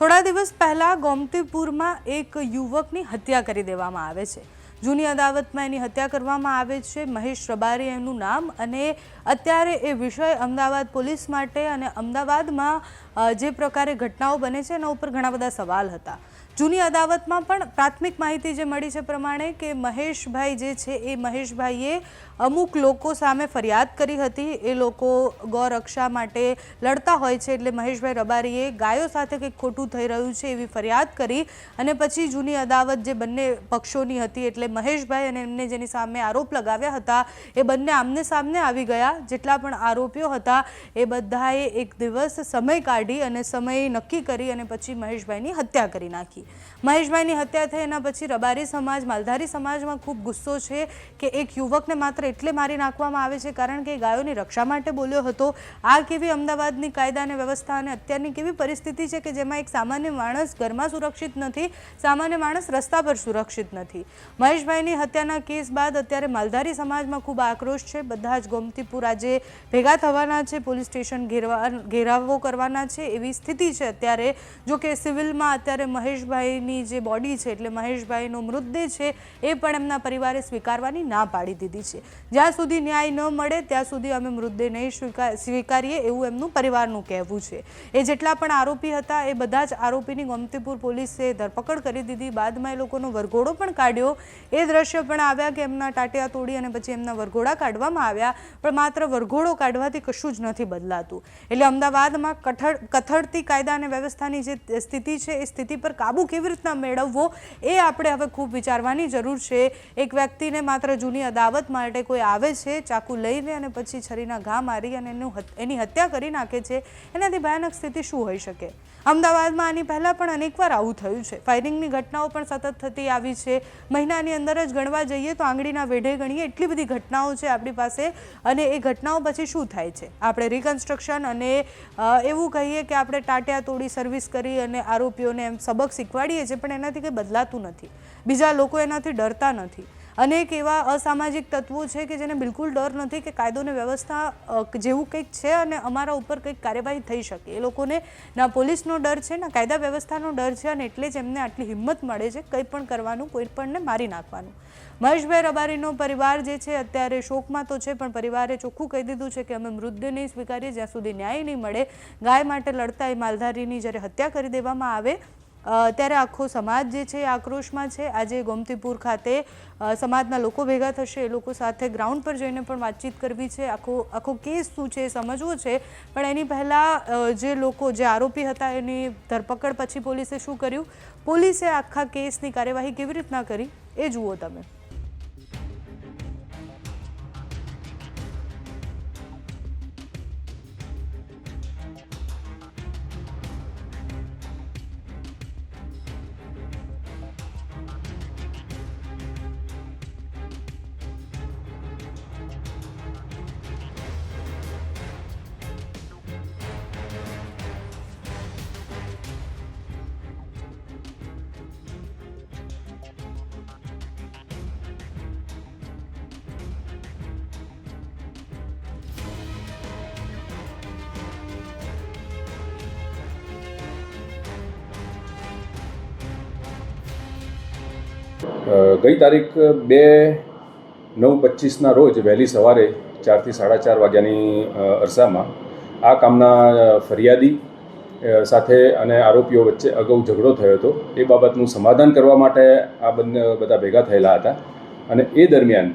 થોડા દિવસ પહેલાં ગોમતીપુરમાં એક યુવકની હત્યા કરી દેવામાં આવે છે. જૂની અદાવતમાં એની હત્યા કરવામાં આવે છે. મહેશ રબારી એનું નામ અને અત્યારે એ વિષય અમદાવાદ પોલીસ માટે અને અમદાવાદમાં જે પ્રકારે ઘટનાઓ બને છે એના ઉપર ઘણા બધા સવાલ હતા. જૂની અદાવતમાં પણ પ્રાથમિક માહિતી જે મળી છે પ્રમાણે કે મહેશભાઈ જે છે એ મહેશભાઈએ અમુક લોકો સામે ફરિયાદ કરી હતી. એ લોકો ગૌરક્ષા માટે લડતા હોય છે એટલે મહેશભાઈ રબારીએ ગાયો સાથે કંઈક ખોટું થઈ રહ્યું છે એવી ફરિયાદ કરી અને પછી જૂની અદાવત જે બંને પક્ષોની હતી એટલે મહેશભાઈ અને એમને જેની સામે આરોપ લગાવ્યા હતા એ બંને આમને સામને આવી ગયા. જેટલા પણ આરોપીઓ હતા એ બધાએ એક દિવસ સમય કાઢી અને સમય નક્કી કરી અને પછી મહેશભાઈની હત્યા કરી નાખી. મહેશભાઈની હત્યા થઈ એના પછી રબારી સમાજ, માલધારી સમાજમાં ખૂબ ગુસ્સો છે કે એક યુવકને માત્ર એટલે મારી નાખવામાં આવે છે કારણ કે ગાયોની રક્ષા માટે બોલ્યો હતો. આ કેવી અમદાવાદની કાયદા અને વ્યવસ્થા અને અત્યારની કેવી પરિસ્થિતિ છે કે જેમાં એક સામાન્ય માણસ ઘરમાં સુરક્ષિત નથી, સામાન્ય માણસ રસ્તા પર સુરક્ષિત નથી? મહેશભાઈની હત્યાના કેસ બાદ અત્યારે માલધારી સમાજમાં ખૂબ આક્રોશ છે. બધા જ ગોમતીપુર આજે ભેગા થવાના છે, પોલીસ સ્ટેશન ઘેરવા, ઘેરાવો કરવાના છે. એવી સ્થિતિ છે અત્યારે, જો કે સિવિલમાં અત્યારે મહેશભાઈની જે બોડી છે, એટલે મહેશભાઈનો મૃતદેહ છે, એ પણ એમના પરિવારે સ્વીકારવાની ના પાડી દીધી છે. જ્યાં સુધી ન્યાય ન મળે, ત્યાં સુધી અમે મૃતદેહ નહીં સ્વીકારીએ એવું એમનું પરિવારનું કહેવું છે. એ જેટલા પણ આરોપી હતા, એ બધા જ આરોપીની ગોમતીપુર પોલીસે ધરપકડ કરી દીધી. બાદમાં એ લોકોનો વરઘોડો પણ કાઢ્યો. એ દ્રશ્ય પણ આવ્યા કે એમના ટાટિયા તોડી અને પછી એમના વરઘોડા કાઢવામાં આવ્યા. પણ માત્ર વરઘોડો કાઢવાથી કશું જ નથી બદલાતું. એટલે અમદાવાદમાં કથળતી કાયદા અને વ્યવસ્થાની જે સ્થિતિ છે, એ સ્થિતિ પર કાબુ કેવી રીતના મેળવવો એ આપણે હવે ખૂબ વિચારવાની જરૂર છે. એક વ્યક્તિને માત્ર જૂની અદાવત માટે કોઈ આવે છે, ચાકુ લઈને અને પછી છરીના ઘા મારી અને એનું એની હત્યા કરી નાખે છે, એનાથી ભયાનક સ્થિતિ શું હોઈ શકે? અમદાવાદમાં આની પહેલાં પણ અનેકવાર આવું થયું છે. ફાયરિંગની ઘટનાઓ પણ સતત થતી આવી છે. મહિનાની અંદર જ ગણવા જઈએ તો આંગળીના વેઢે ગણીએ એટલી બધી ઘટનાઓ છે આપણી પાસે અને એ ઘટનાઓ પછી શું થાય છે? આપણે રિકન્સ્ટ્રક્શન અને એવું કહીએ કે આપણે ટાટિયા તોડી સર્વિસ કરી અને આરોપીઓને એમ સબક શીખવાડીએ છીએ, પણ એનાથી કંઈ બદલાતું નથી. બીજા લોકો એનાથી ડરતા નથી. અનેક એવા અસામાજિક તત્વો છે કે જેને બિલકુલ ડર નથી કે કાયદો અને વ્યવસ્થા જેવું કંઈક છે અને અમારા ઉપર કંઈક કાર્યવાહી થઈ શકે. એ લોકોને ના પોલીસનો ડર છે, ના કાયદા વ્યવસ્થાનો ડર છે અને એટલે જ એમને આટલી હિંમત મળે છે કંઈ પણ કરવાનું, કોઈ પણને મારી નાખવાનું. મહેશભાઈ રબારીનો પરિવાર જે છે અત્યારે શોકમાં તો છે, પણ પરિવારે ચોખ્ખું કહી દીધું છે કે અમે મૃતદેહ નહીં સ્વીકારીએ, જ્યાં સુધી ન્યાય નહીં મળે. ગાય માટે લડતા એ માલધારીની જ્યારે હત્યા કરી દેવામાં આવે ત્યારે આખો સમાજ જે છે આક્રોશમાં છે. આજે ગોમતીપુર ખાતે સમાજના લોકો ભેગા થશે, એ લોકો સાથે ગ્રાઉન્ડ પર જઈને પણ વાતચીત કરવી છે. આખો આખો કેસ શું છે સમજવો છે. પણ એની પહેલાં જે લોકો, જે આરોપી હતા એની ધરપકડ પછી પોલીસે શું કર્યું? પોલીસે આખા કેસની કાર્યવાહી કેવી રીતના કરી? એ જુઓ તમે. ગઈ તારીખ બે નવ પચીસના રોજ વહેલી સવારે ચારથી સાડા ચાર વાગ્યાની અરસામાં આ કામના ફરિયાદી સાથે અને આરોપીઓ વચ્ચે અગાઉ ઝઘડો થયો હતો. એ બાબતનું સમાધાન કરવા માટે આ બંને બધા ભેગા થયેલા હતા અને એ દરમિયાન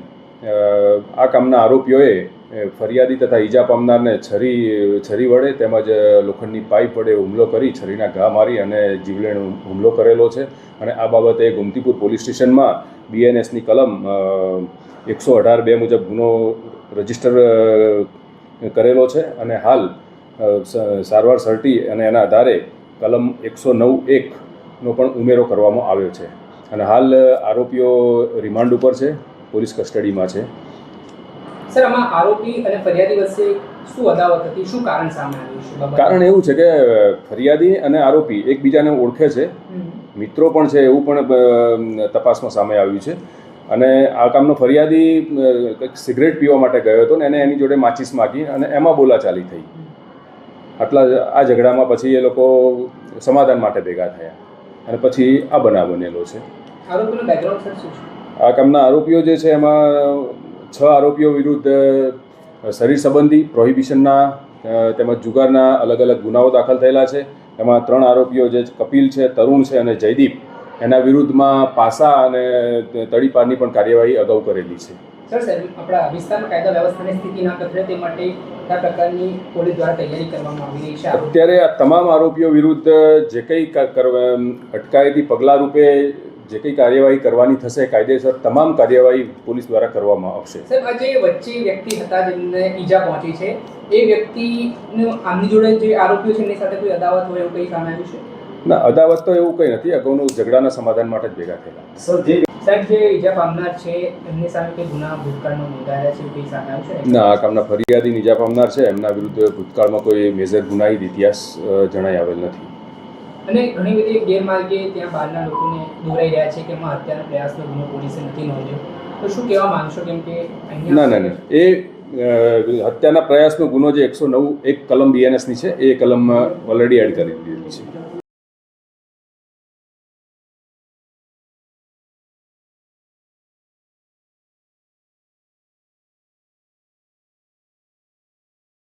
આ કામના આરોપીઓએ ફરિયાદી તથા ઈજા પામનારને છરી છરી વડે તેમજ લોખંડની પાઇપ વડે હુમલો કરી છરીના ઘા મારી અને જીવલેણ હુમલો કરેલો છે. અને આ બાબતે ગોમતીપુર પોલીસ સ્ટેશનમાં બીએનએસની કલમ એકસો અઢાર બે મુજબ ગુનો રજિસ્ટર કરેલો છે. અને હાલ સારવાર સર્ટી અને એના આધારે કલમ એકસો નવ એકનો પણ ઉમેરો કરવામાં આવ્યો છે. અને હાલ આરોપીઓ રિમાન્ડ ઉપર છે. પોલીસ કસ્ટડીમાં છે. સર આમાં આરોપી અને ફરિયાદી વચ્ચે શું અદાવત હતી? શું કારણ સામે આવ્યું કારણ એવું છે કે ફરિયાદી અને આરોપી એકબીજાને ઓળખે છે. મિત્રો પણ છે એવું પણ તપાસમાં સામે આવ્યું છે. અને આ કામનો ફરિયાદી કંઈક સિગરેટ પીવા માટે ગયો હતો ને એને એની જોડે માચીસ માગી અને એમાં બોલાચાલી થઈ. આટલા આ ઝઘડામાં પછી એ લોકો સમાધાન માટે ભેગા થયા. અને પછી આ બનાવ બનેલો છે? આ કામના આરોપીઓ જે છે એમાં છ આરોપીઓ વિરુદ્ધ શરીર સંબંધી પ્રોહિબિશનના તેમજ જુગારના અલગ અલગ ગુનાઓ દાખલ થયેલા છે. એમાં ત્રણ આરોપીઓ જે કપિલ છે તરુણ છે અને જયદીપ એના વિરુદ્ધમાં પાસા અને તડીપારની પણ કાર્યવાહી અગાઉ કરેલી છે. સર સર આપણા વિસ્તારમાં કાયદા વ્યવસ્થાની સ્થિતિ ના કથળે તે માટે કયા પ્રકારની પોલીસ દ્વારા તૈયારી કરવામાં આવી રહી છે? અત્યારે આ તમામ આરોપીઓ વિરુદ્ધ જે કંઈ અટકાયતી પગલાં રૂપે જે કંઈ કાર્યવાહી કરવાની થશે કાયદેસર તમામ કાર્યવાહી પોલીસ દ્વારા કરવામાં આવશે. સાહેબ આ જે વચ્ચે વ્યક્તિ હતા જેમને ઈજા પહોંચી છે. એ વ્યક્તિનું આમની જોડે જે આરોપીઓ છે એની સાથે કોઈ અદાવત હોય એવું કંઈ સામે આવ્યું છે? ના અદાવત તો એવું કંઈ નથી. અગાઉનું ઝઘડાના સમાધાન માટે જ ભેગા થયેલા. સાહેબ જે ઈજા પામનાર છે એમની સામે કોઈ ગુના ભૂતકાળમાં નોંધાયેલા છે કંઈ સામે આવ્યું છે? ના આ કામના ફરિયાદી ઈજા પામનાર છે. એમના વિરુદ્ધ ભૂતકાળમાં કોઈ મેજર ગુનાહિત ઇતિહાસ જણાઈ આવેલ નથી. અને ઘણી બધી ગેરમાર્ગે ત્યાં બહારના લોકોને દોરાઈ રહ્યા છે કે એમાં હત્યાનો પ્રયાસનો ગુનો પોલીસે નથી નોંધ્યો. તો શું કહેવા માંગશો કેમ કે ના ના ના. એ હત્યાના પ્રયાસનો ગુનો જે એકસો નવ, એક કલમ બીએનએસની છે, એ કલમમાં ઓલરેડી એડ કરી દીધેલી છે.